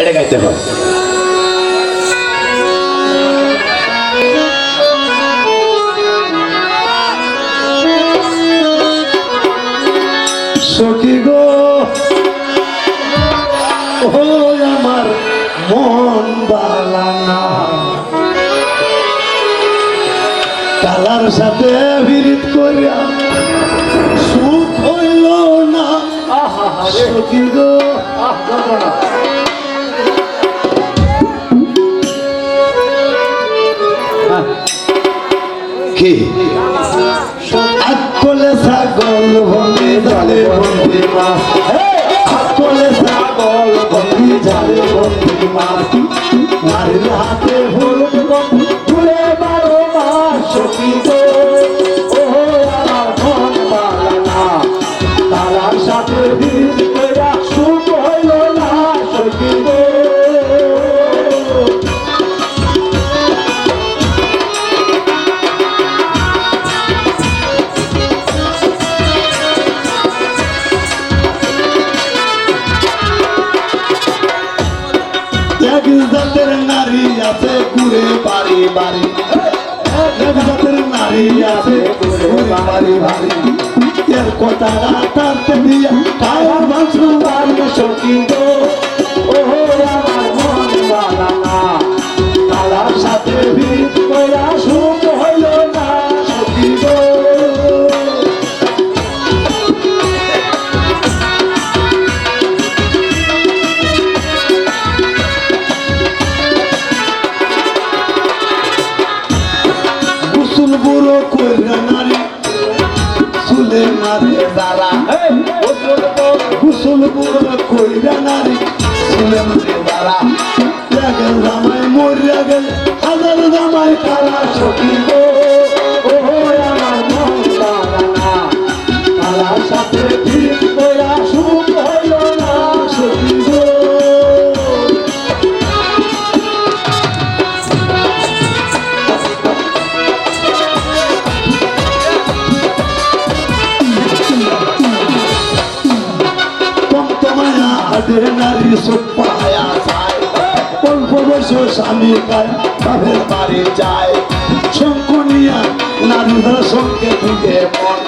এটা গাইতে হবে। সখী গো আমার মন বালানা কালার সাথে বিরিত করিয়া সখী গো। কি? আকলে ছাগল বন্দি জালে বন্দি মাছ। আকলে ছাগল বন্দি জালে বন্দি মাছ। নারীর হাতে হলুদ বাড়ি। বাড়ি জাতের নারী আছে। বাড়ি। বাড়ি কথা রাতারতে দিয়া বাড়ি সখী চুলে মারে দাঁড়া কুসুল বুড়ো কইরা নারী চুলে মারে দাঁড়া জামাই মরিয়া গেল হাজার জামাই কালা সখী নারী সুপায়া যায় অল্প বয়স স্বামী গায় বাপের বাড়ি যায় শঙ্কনিয়া নারীদের সঙ্গে দিকে মন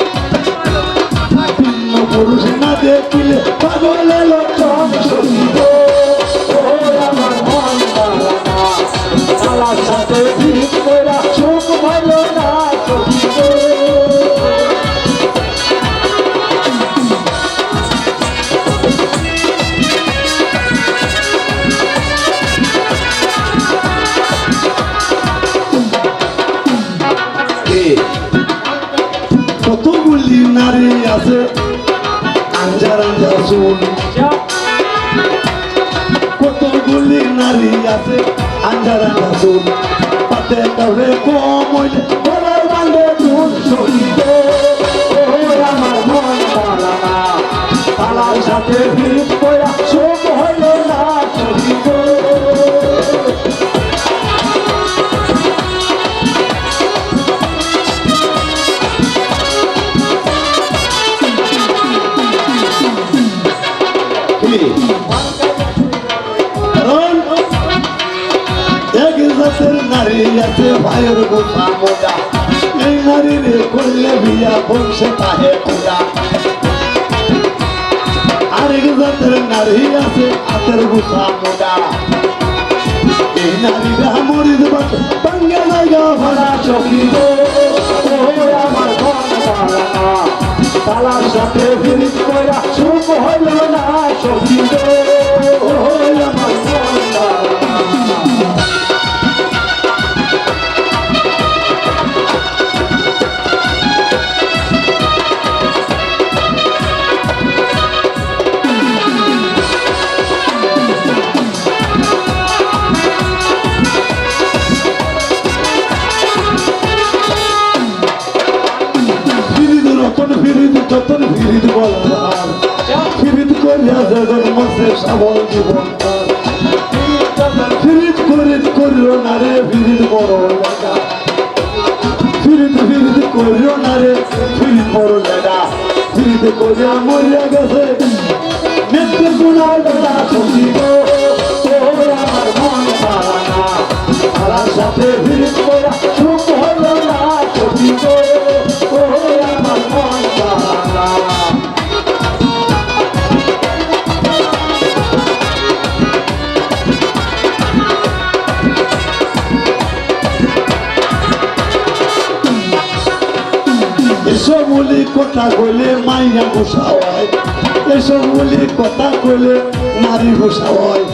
ভিন্ন পুরুষ না। দেখিলে পাগল লক্ষণ সংগীত আমার মন সাথে ঠিক নারী আছে। আঞ্জার আঞ্জার চুল। কতগুলি নারী আছে? আঞ্জার আঞ্জার চুল। পাতে কাউরে কম হইলে সহিত। আমার মন বালানা পালার সাথে জাতের নারী আছে ভাইয়ের গোসা মোজা। এই নারী রে করলে বিয়া বংশে তাহে পূজা। আরেক জাতের নারী আছে হাতের গোসা মোজা। এই নারীরা মরিদ বাতে বাঙ্গা জায়গা ভাড়া চকি গো ও আমার তালার সাথে পৃথিবীত বলার আর করিয়া জগন মাসে সাবল জীবন ফিরিত করিত করিল না রে ফিরিত বড় লেখা ফিরিত করিল না রে ফিরিত বড় লেখা ফিরিত করিয়া মরিয়া গেছে নিত্য গুণার বেলা শুনিব আমার মন পারা না সাথে ফিরিত করা বলি কথা কইলে মাইয়া বসা হয় এসব বলি কথা কইলে নারী বসা হয়